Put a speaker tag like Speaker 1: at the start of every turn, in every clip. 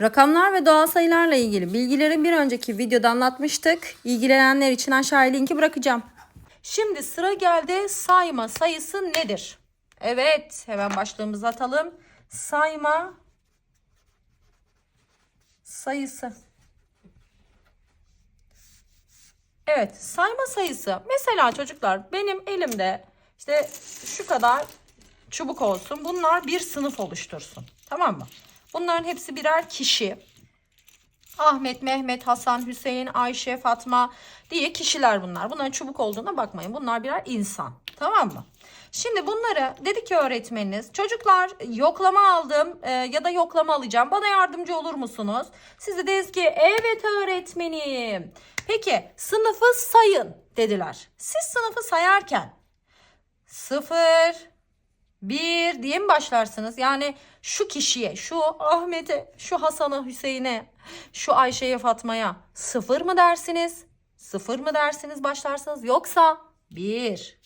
Speaker 1: Rakamlar ve doğal sayılarla ilgili bilgileri bir önceki videoda anlatmıştık. İlgilenenler için aşağıya linki bırakacağım. Şimdi sıra geldi sayma sayısı nedir? Evet hemen başlığımızı atalım. Sayma sayısı. Evet sayma sayısı. Mesela çocuklar benim elimde işte şu kadar çubuk olsun. Bunlar bir sınıf oluştursun. Tamam mı? Bunların hepsi birer kişi. Ahmet, Mehmet, Hasan, Hüseyin, Ayşe, Fatma diye kişiler bunlar. Bunların çubuk olduğuna bakmayın. Bunlar birer insan. Tamam mı? Şimdi bunları dedi ki öğretmeniniz çocuklar yoklama aldım e, ya da yoklama alacağım bana yardımcı olur musunuz? Siz de dediniz ki evet öğretmenim. Peki sınıfı sayın dediler. Siz sınıfı sayarken 0, bir diye mi başlarsınız? Yani şu kişiye, şu Ahmet'e, şu Hasan'a, Hüseyin'e, şu Ayşe'ye, Fatma'ya sıfır mı dersiniz? Sıfır mı dersiniz başlarsınız? Yoksa bir,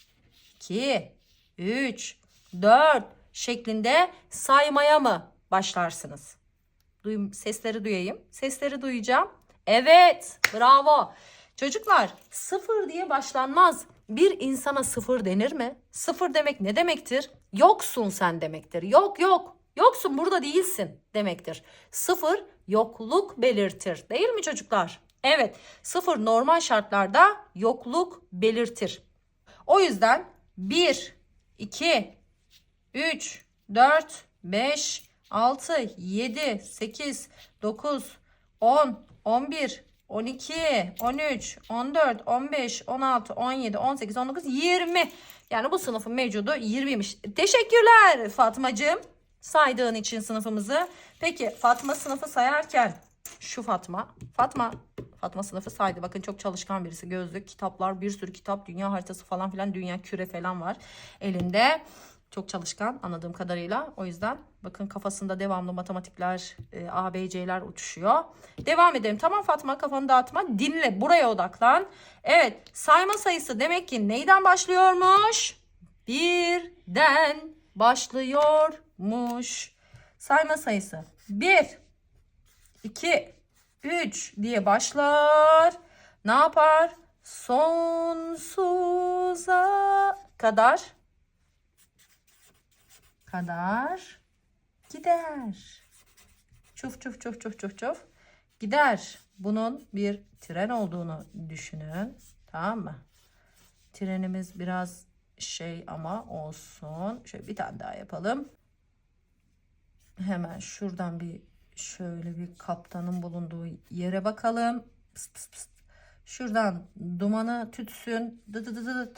Speaker 1: iki, üç, dört şeklinde saymaya mı başlarsınız? Duyum, sesleri duyayım. Sesleri duyacağım. Evet, bravo. Çocuklar sıfır diye başlanmaz. Bir insana sıfır denir mi? Sıfır demek ne demektir? Yoksun sen demektir. Yok yok. Yoksun burada değilsin demektir. Sıfır yokluk belirtir. Değil mi çocuklar? Evet. Sıfır normal şartlarda yokluk belirtir. O yüzden 1, 2, 3, 4, 5, 6, 7, 8, 9, 10, 11, 12, 13, 14, 15, 16, 17, 18, 19, 20. Yani bu sınıfın mevcudu 20'ymiş. Teşekkürler Fatmacığım saydığın için sınıfımızı. Peki Fatma sınıfı sayarken şu Fatma. Fatma Fatma sınıfı saydı. Bakın çok çalışkan birisi. Gözlük, kitaplar, bir sürü kitap, dünya haritası falan filan, dünya küre falan var elinde. Çok çalışkan anladığım kadarıyla. O yüzden bakın kafasında devamlı matematikler, e, ABC'ler uçuşuyor. Devam edelim. Tamam Fatma kafanı dağıtma. Dinle buraya odaklan. Evet sayma sayısı demek ki neyden başlıyormuş? Birden başlıyormuş. Sayma sayısı. Bir, iki, üç diye başlar. Ne yapar? Sonsuza kadar kadar gider. Çuf çuf çuf çuf çuf çuf gider. Bunun bir tren olduğunu düşünün. Tamam mı? Trenimiz biraz şey ama olsun. Şöyle bir tane daha yapalım. Hemen şuradan bir şöyle bir kaptanın bulunduğu yere bakalım. Pıst pıst pıst. Şuradan dumanı tütsün. Dı dı dı dı.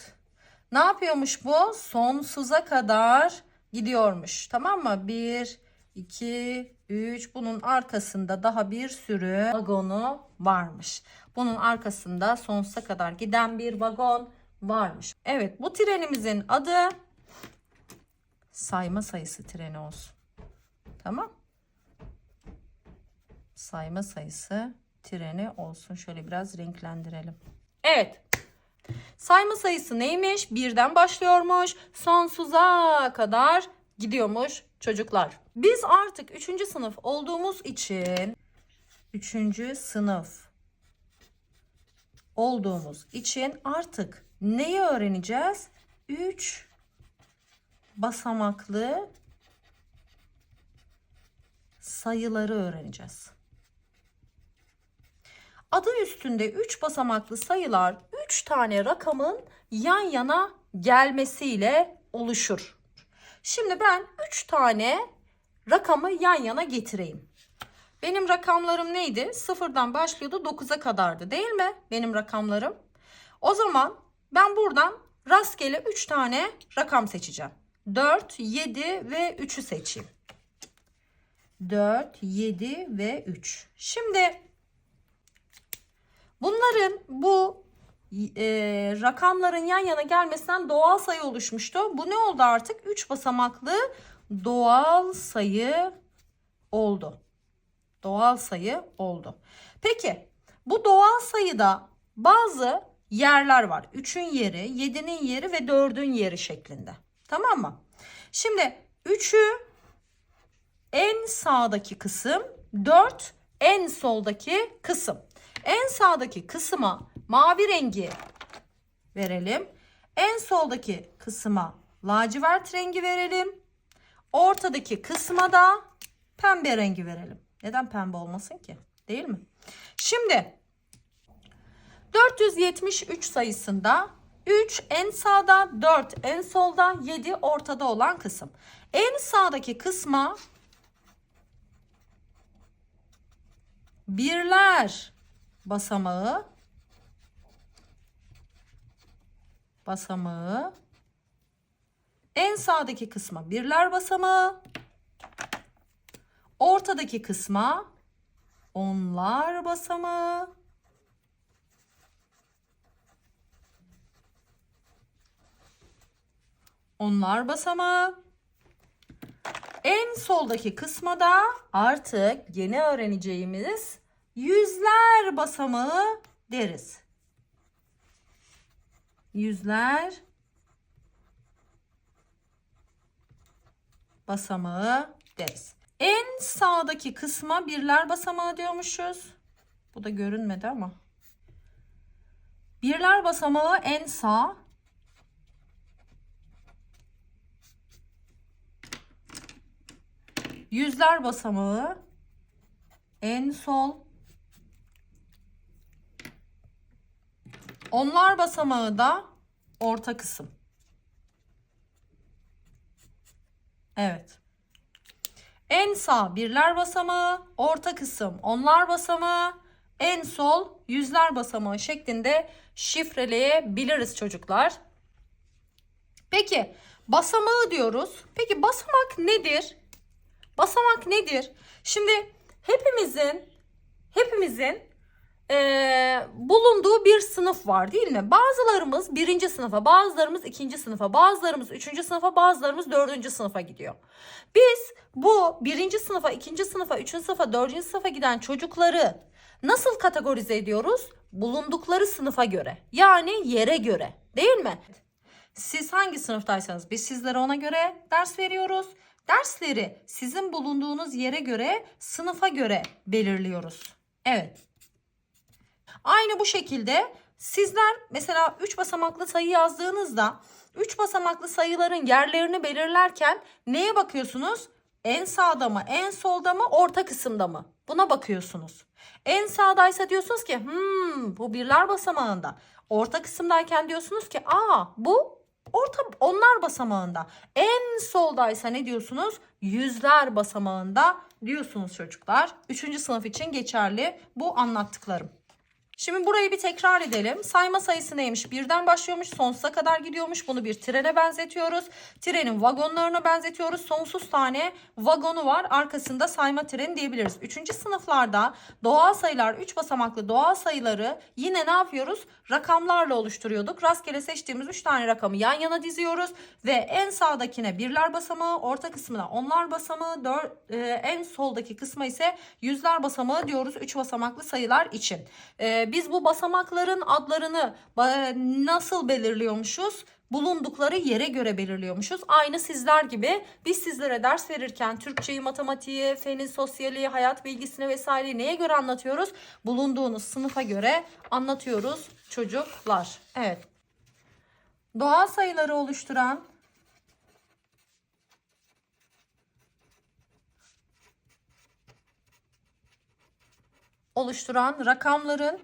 Speaker 1: Ne yapıyormuş bu? Sonsuza kadar gidiyormuş. Tamam mı? 1, 2, 3. Bunun arkasında daha bir sürü vagonu varmış. Bunun arkasında sonsuza kadar giden bir vagon varmış. Evet bu trenimizin adı sayma sayısı treni olsun. Tamam. Sayma sayısı treni olsun. Şöyle biraz renklendirelim. Evet Sayma sayısı neymiş? Birden başlıyormuş. Sonsuza kadar gidiyormuş çocuklar. Biz artık 3. sınıf olduğumuz için 3. sınıf olduğumuz için artık neyi öğreneceğiz? 3 basamaklı sayıları öğreneceğiz adı üstünde 3 basamaklı sayılar 3 tane rakamın yan yana gelmesiyle oluşur. Şimdi ben 3 tane rakamı yan yana getireyim. Benim rakamlarım neydi? Sıfırdan başlıyordu 9'a kadardı değil mi? Benim rakamlarım. O zaman ben buradan rastgele 3 tane rakam seçeceğim. 4, 7 ve 3'ü seçeyim. 4, 7 ve 3. Şimdi Bunların bu e, rakamların yan yana gelmesinden doğal sayı oluşmuştu. Bu ne oldu artık? 3 basamaklı doğal sayı oldu. Doğal sayı oldu. Peki bu doğal sayıda bazı yerler var. 3'ün yeri, 7'nin yeri ve 4'ün yeri şeklinde. Tamam mı? Şimdi 3'ü en sağdaki kısım, 4 en soldaki kısım. En sağdaki kısma mavi rengi verelim. En soldaki kısma lacivert rengi verelim. Ortadaki kısma da pembe rengi verelim. Neden pembe olmasın ki? Değil mi? Şimdi 473 sayısında 3 en sağda, 4 en solda, 7 ortada olan kısım. En sağdaki kısma birler basamağı basamağı en sağdaki kısma birler basamağı ortadaki kısma onlar basamağı onlar basamağı en soldaki kısmada artık yeni öğreneceğimiz yüzler basamağı deriz. Yüzler basamağı deriz. En sağdaki kısma birler basamağı diyormuşuz. Bu da görünmedi ama. Birler basamağı en sağ. Yüzler basamağı en sol. Onlar basamağı da orta kısım. Evet. En sağ birler basamağı, orta kısım onlar basamağı, en sol yüzler basamağı şeklinde şifreleyebiliriz çocuklar. Peki basamağı diyoruz. Peki basamak nedir? Basamak nedir? Şimdi hepimizin hepimizin e, bulunduğu bir sınıf var değil mi? Bazılarımız birinci sınıfa, bazılarımız ikinci sınıfa, bazılarımız üçüncü sınıfa, bazılarımız dördüncü sınıfa gidiyor. Biz bu birinci sınıfa, ikinci sınıfa, üçüncü sınıfa, dördüncü sınıfa giden çocukları nasıl kategorize ediyoruz? Bulundukları sınıfa göre yani yere göre değil mi? Siz hangi sınıftaysanız biz sizlere ona göre ders veriyoruz. Dersleri sizin bulunduğunuz yere göre, sınıfa göre belirliyoruz. Evet. Aynı bu şekilde sizler mesela 3 basamaklı sayı yazdığınızda 3 basamaklı sayıların yerlerini belirlerken neye bakıyorsunuz? En sağda mı, en solda mı, orta kısımda mı? Buna bakıyorsunuz. En sağdaysa diyorsunuz ki hmm, bu birler basamağında. Orta kısımdayken diyorsunuz ki aa bu orta onlar basamağında. En soldaysa ne diyorsunuz? Yüzler basamağında diyorsunuz çocuklar. Üçüncü sınıf için geçerli bu anlattıklarım. Şimdi burayı bir tekrar edelim. Sayma sayısı neymiş? Birden başlıyormuş, sonsuza kadar gidiyormuş. Bunu bir trene benzetiyoruz. Trenin vagonlarına benzetiyoruz. Sonsuz tane vagonu var. Arkasında sayma treni diyebiliriz. Üçüncü sınıflarda doğal sayılar, üç basamaklı doğal sayıları yine ne yapıyoruz? Rakamlarla oluşturuyorduk. Rastgele seçtiğimiz üç tane rakamı yan yana diziyoruz. Ve en sağdakine birler basamağı, orta kısmına onlar basamağı, dört, e, en soldaki kısma ise yüzler basamağı diyoruz. Üç basamaklı sayılar için. E, biz bu basamakların adlarını e, nasıl belirliyormuşuz? bulundukları yere göre belirliyormuşuz. Aynı sizler gibi biz sizlere ders verirken Türkçeyi, matematiği, feni, sosyali, hayat bilgisini vesaire neye göre anlatıyoruz? Bulunduğunuz sınıfa göre anlatıyoruz çocuklar. Evet. Doğal sayıları oluşturan oluşturan rakamların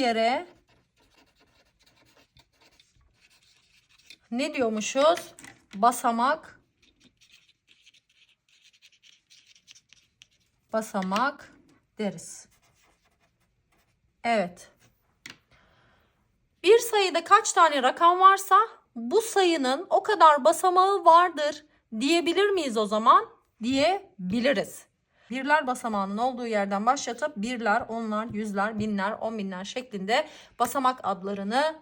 Speaker 1: yere ne diyormuşuz? Basamak basamak deriz. Evet. Bir sayıda kaç tane rakam varsa bu sayının o kadar basamağı vardır diyebilir miyiz o zaman? Diyebiliriz birler basamağının olduğu yerden başlatıp birler, onlar, yüzler, binler, on binler şeklinde basamak adlarını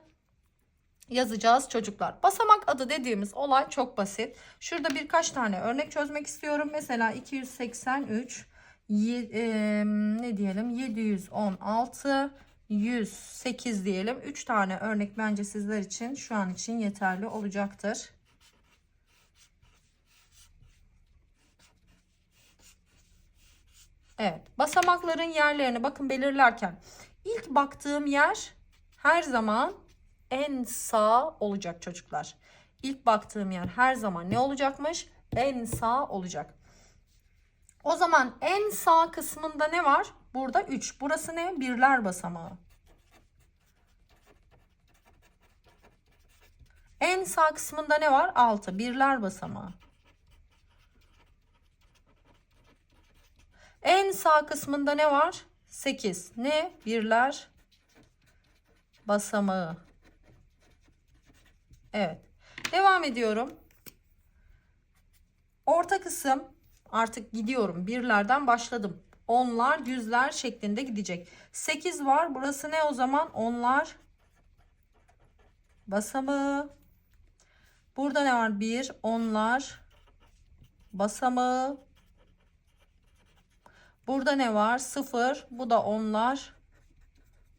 Speaker 1: yazacağız çocuklar. Basamak adı dediğimiz olay çok basit. Şurada birkaç tane örnek çözmek istiyorum. Mesela 283 e, ne diyelim 716 108 diyelim. 3 tane örnek bence sizler için şu an için yeterli olacaktır. Evet basamakların yerlerini bakın belirlerken ilk baktığım yer her zaman en sağ olacak çocuklar. İlk baktığım yer her zaman ne olacakmış? En sağ olacak. O zaman en sağ kısmında ne var? Burada 3. Burası ne? Birler basamağı. En sağ kısmında ne var? 6. Birler basamağı. En sağ kısmında ne var? 8. Ne? Birler basamağı. Evet. Devam ediyorum. Orta kısım artık gidiyorum. Birlerden başladım. Onlar, yüzler şeklinde gidecek. 8 var. Burası ne o zaman? Onlar basamağı. Burada ne var? 1 onlar basamağı. Burada ne var? 0. Bu da onlar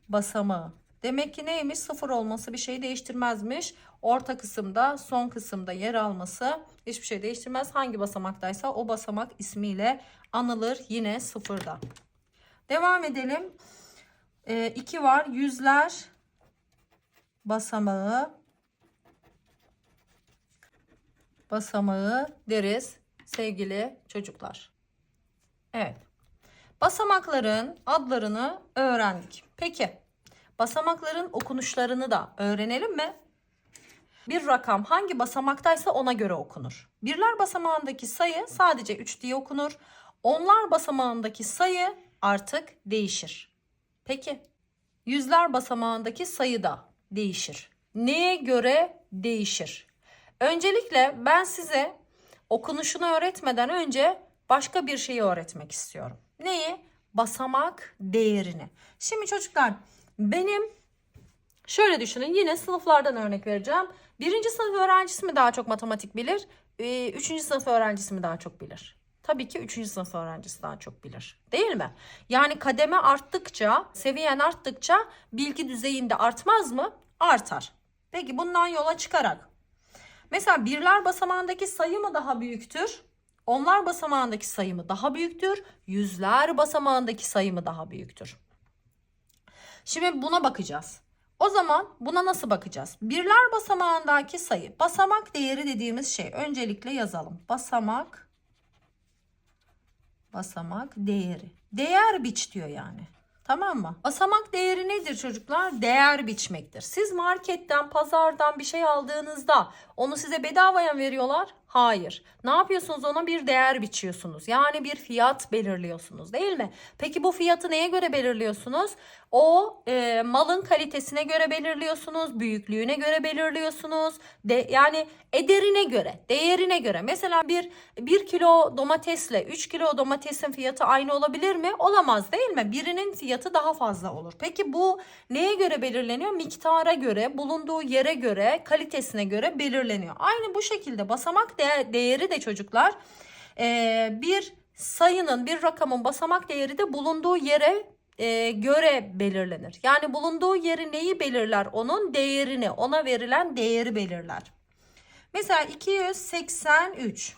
Speaker 1: basamağı. Demek ki neymiş? 0 olması bir şey değiştirmezmiş. Orta kısımda, son kısımda yer alması hiçbir şey değiştirmez. Hangi basamaktaysa o basamak ismiyle anılır yine 0'da. Devam edelim. 2 e, ee, var. Yüzler basamağı basamağı deriz sevgili çocuklar. Evet. Basamakların adlarını öğrendik. Peki basamakların okunuşlarını da öğrenelim mi? Bir rakam hangi basamaktaysa ona göre okunur. Birler basamağındaki sayı sadece 3 diye okunur. Onlar basamağındaki sayı artık değişir. Peki yüzler basamağındaki sayı da değişir. Neye göre değişir? Öncelikle ben size okunuşunu öğretmeden önce başka bir şeyi öğretmek istiyorum. Neyi? Basamak değerini. Şimdi çocuklar benim şöyle düşünün yine sınıflardan örnek vereceğim. Birinci sınıf öğrencisi mi daha çok matematik bilir? E, üçüncü sınıf öğrencisi mi daha çok bilir? Tabii ki üçüncü sınıf öğrencisi daha çok bilir. Değil mi? Yani kademe arttıkça, seviyen arttıkça bilgi düzeyinde artmaz mı? Artar. Peki bundan yola çıkarak. Mesela birler basamağındaki sayı mı daha büyüktür? Onlar basamağındaki sayımı daha büyüktür. Yüzler basamağındaki sayımı daha büyüktür. Şimdi buna bakacağız. O zaman buna nasıl bakacağız? Birler basamağındaki sayı. Basamak değeri dediğimiz şey. Öncelikle yazalım. Basamak basamak değeri. Değer biç diyor yani. Tamam mı? Basamak değeri nedir çocuklar? Değer biçmektir. Siz marketten, pazardan bir şey aldığınızda onu size bedavaya veriyorlar Hayır. Ne yapıyorsunuz? Ona bir değer biçiyorsunuz. Yani bir fiyat belirliyorsunuz değil mi? Peki bu fiyatı neye göre belirliyorsunuz? O e, malın kalitesine göre belirliyorsunuz, büyüklüğüne göre belirliyorsunuz. De, yani ederine göre, değerine göre. Mesela bir 1 kilo domatesle 3 kilo domatesin fiyatı aynı olabilir mi? Olamaz değil mi? Birinin fiyatı daha fazla olur. Peki bu neye göre belirleniyor? Miktara göre, bulunduğu yere göre, kalitesine göre belirleniyor. Aynı bu şekilde basamak de değeri de çocuklar e, bir sayının bir rakamın basamak değeri de bulunduğu yere e, göre belirlenir. Yani bulunduğu yeri neyi belirler? Onun değerini, ona verilen değeri belirler. Mesela 283.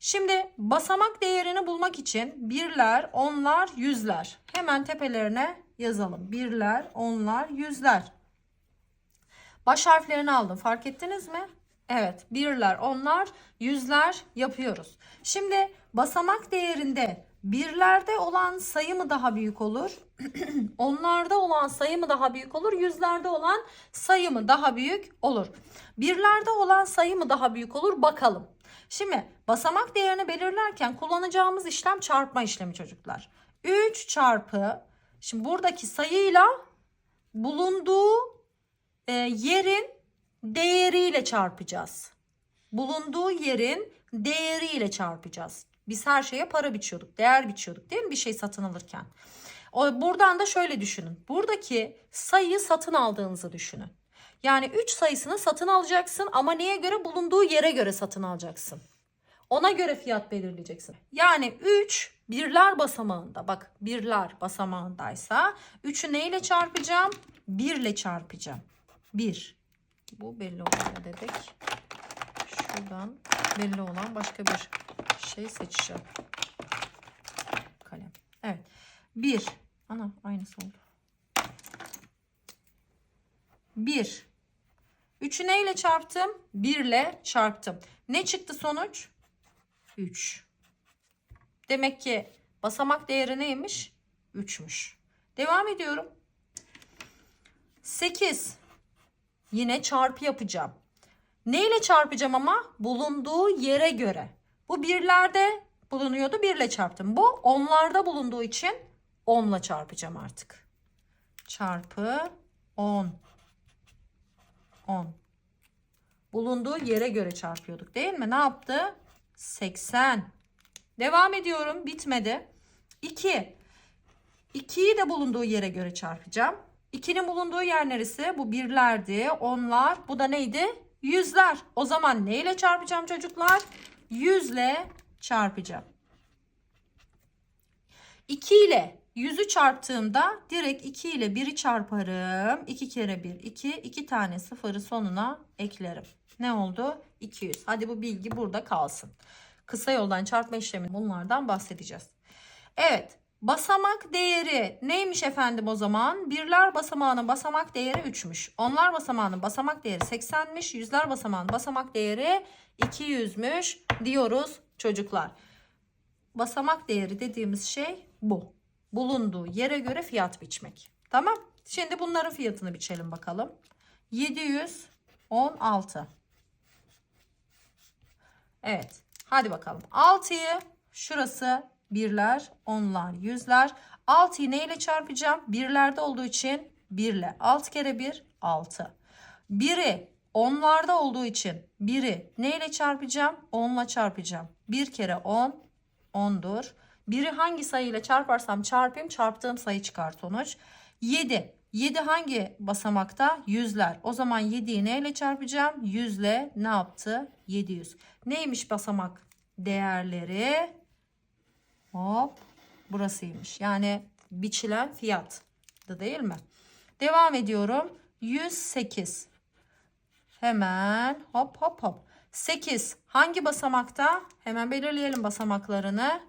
Speaker 1: Şimdi basamak değerini bulmak için birler, onlar, yüzler. Hemen tepelerine yazalım. Birler, onlar, yüzler. Baş harflerini aldım. Fark ettiniz mi? Evet birler onlar yüzler yapıyoruz. Şimdi basamak değerinde birlerde olan sayı mı daha büyük olur? onlarda olan sayı mı daha büyük olur? Yüzlerde olan sayı mı daha büyük olur? Birlerde olan sayı mı daha büyük olur? Bakalım. Şimdi basamak değerini belirlerken kullanacağımız işlem çarpma işlemi çocuklar. 3 çarpı şimdi buradaki sayıyla bulunduğu e, yerin değeriyle çarpacağız. Bulunduğu yerin değeriyle çarpacağız. Biz her şeye para biçiyorduk, değer biçiyorduk değil mi bir şey satın alırken? Buradan da şöyle düşünün. Buradaki sayıyı satın aldığınızı düşünün. Yani 3 sayısını satın alacaksın ama neye göre? Bulunduğu yere göre satın alacaksın. Ona göre fiyat belirleyeceksin. Yani 3 birler basamağında bak birler basamağındaysa 3'ü neyle çarpacağım? 1 ile çarpacağım. 1. Bu belli olan dedik. Şuradan belli olan başka bir şey seçeceğim. Kalem. Evet. Bir. Ana aynısı oldu. Bir. Üçü neyle çarptım? Birle çarptım. Ne çıktı sonuç? Üç. Demek ki basamak değeri neymiş? Üçmüş. Devam ediyorum. Sekiz. Yine çarpı yapacağım. Neyle çarpacağım ama? Bulunduğu yere göre. Bu birlerde bulunuyordu. Birle çarptım. Bu onlarda bulunduğu için onla çarpacağım artık. Çarpı 10. 10. Bulunduğu yere göre çarpıyorduk değil mi? Ne yaptı? 80. Devam ediyorum. Bitmedi. 2. 2'yi de bulunduğu yere göre çarpacağım. 2'nin bulunduğu yer neresi? Bu birlerdi. Onlar. Bu da neydi? Yüzler. O zaman neyle çarpacağım çocuklar? Yüzle çarpacağım. 2 ile yüzü çarptığımda direkt 2 ile 1'i çarparım. 2 kere 1 2. 2 tane sıfırı sonuna eklerim. Ne oldu? 200. Hadi bu bilgi burada kalsın. Kısa yoldan çarpma işlemi bunlardan bahsedeceğiz. Evet Basamak değeri neymiş efendim o zaman? Birler basamağının basamak değeri 3'müş. Onlar basamağının basamak değeri 80'miş. Yüzler basamağının basamak değeri 200'müş diyoruz çocuklar. Basamak değeri dediğimiz şey bu. Bulunduğu yere göre fiyat biçmek. Tamam. Şimdi bunların fiyatını biçelim bakalım. 716. Evet. Hadi bakalım. 6'yı şurası birler, onlar, yüzler. 6 neyle çarpacağım. Birlerde olduğu için 1 ile 6 kere 1 6. Biri onlarda olduğu için biri neyle çarpacağım? 10 çarpacağım. 1 kere 10 10'dur. Biri hangi sayıyla çarparsam çarpayım çarptığım sayı çıkar sonuç. 7. 7 hangi basamakta? Yüzler. O zaman 7'yi neyle çarpacağım? Yüzle ne yaptı? 700. Neymiş basamak değerleri? Hop burasıymış. Yani biçilen fiyat da değil mi? Devam ediyorum. 108. Hemen hop hop hop. 8 hangi basamakta? Hemen belirleyelim basamaklarını.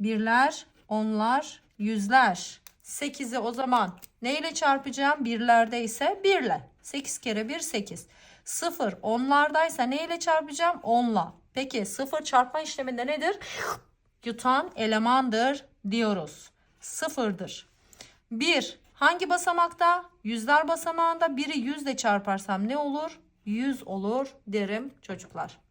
Speaker 1: Birler, onlar, yüzler. 8'i o zaman neyle çarpacağım? Birlerde ise birle. 8 kere 1 8. 0 onlardaysa neyle çarpacağım? Onla. Peki 0 çarpma işleminde nedir? yutan elemandır diyoruz. Sıfırdır. 1. Hangi basamakta? Yüzler basamağında biri yüzle çarparsam ne olur? 100 olur derim çocuklar.